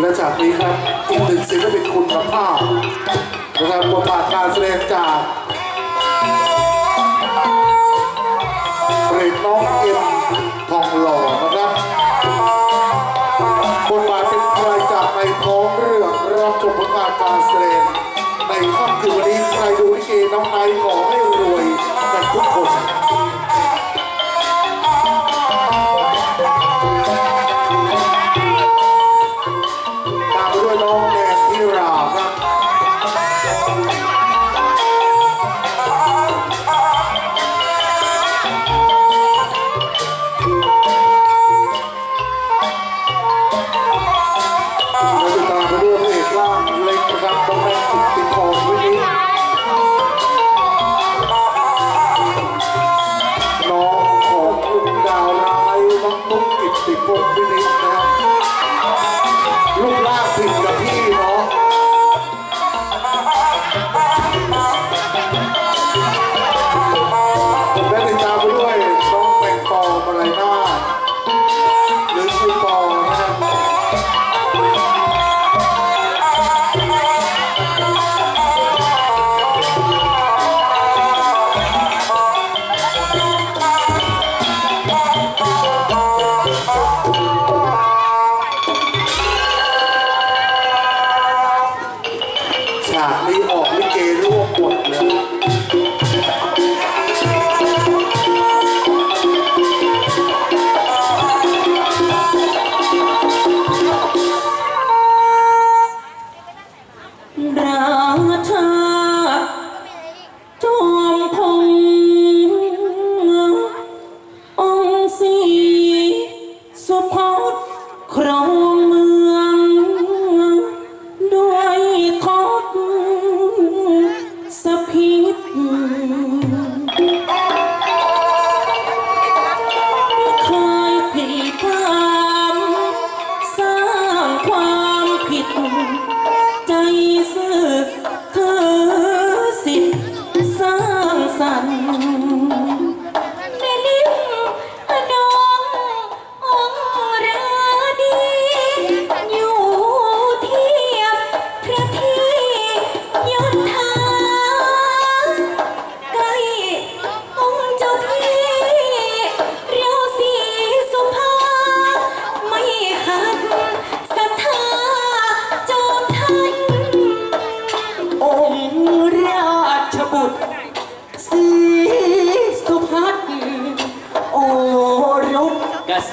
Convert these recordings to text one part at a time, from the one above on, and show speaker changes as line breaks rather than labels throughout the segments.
และจากนี้ครับอีกหนึ่งศิลปินคุณภาพนะครับบทบาทการแสดงจากเรตน้องเอ็มทองหล่อากนี้ออกลิเกร่วมหมดเลย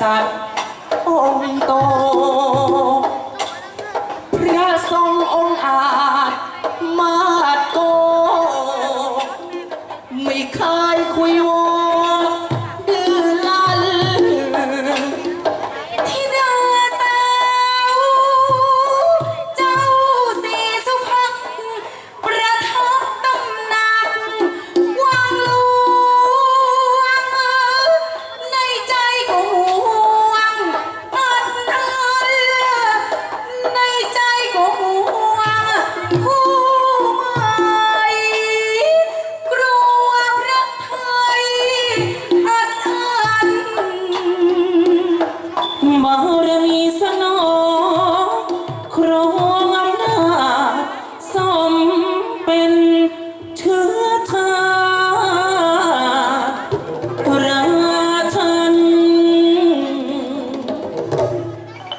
ษัตริย์องค์โต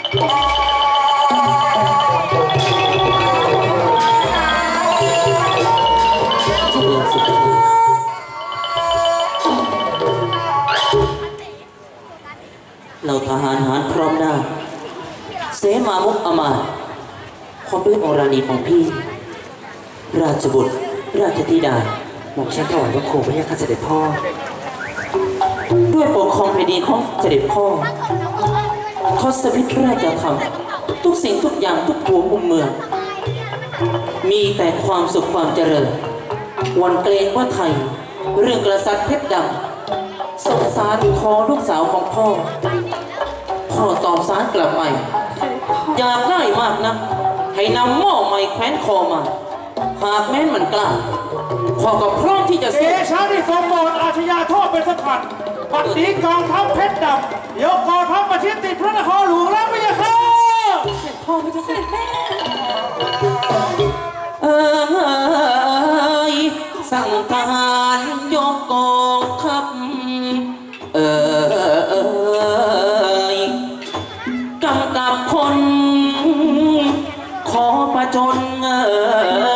เจริญสุขเราทหารหารพร้อมหน้า เสมามุกอมาตย์พร้อมด้วยองค์ราณีของพี่ ราชบุตร ราชธิดาหม่อมฉันถวายพระโคมพระยาข้าเสด็จพ่อ ด้วยปกครองแผ่นดินของเสด็จพ่อ ทศพิธราชธรรมทุกสิ่งทุกอย่างทุกปวมุมเมือง มีแต่ความสุขความเจริญ วันเกรงว่าไทย เรื่องกษัตริย์เพชรดำสงสารคอลูกสาวของพ่อ พ่อตอบสารกลับไปอยากได้มากนะ ให้นำหม้อไม้แขวนคอมา หากแม้นมันกล้า พ่อก็พร้อมที่จะ
เด
สู้
ชาที่ทรงโปรดอาชญาโทษเป็นสขัดปัดนี้กองทัพเพชรดำยกกองทัพมาชิดติดพระนครหลวงแล้วไม่ใช่ค่ะ
เสด็จพ่อพระเจ้าค่ะแม่
เอยสั่งทหารยกกองทัพเอยกำกับพลขอประจนเอย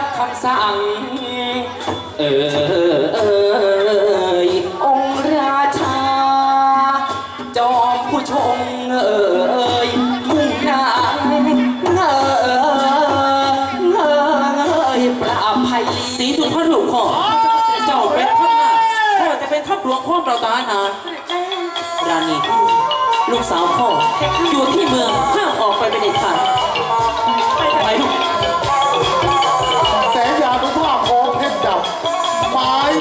รับคำสั่ง เออเอองค์ราชา จอมผู้ชงเอยมุ่งหน้าเงยเงยปราภัยสีสุภาพถูกขอเจ้าเป็นทัพหน้าจะเป็นทัพหลวงพ่อเราตาหารานีลูกสาวพ่ออยู่ที่เมืองห้ามออกไปเป็นเด็ดขาด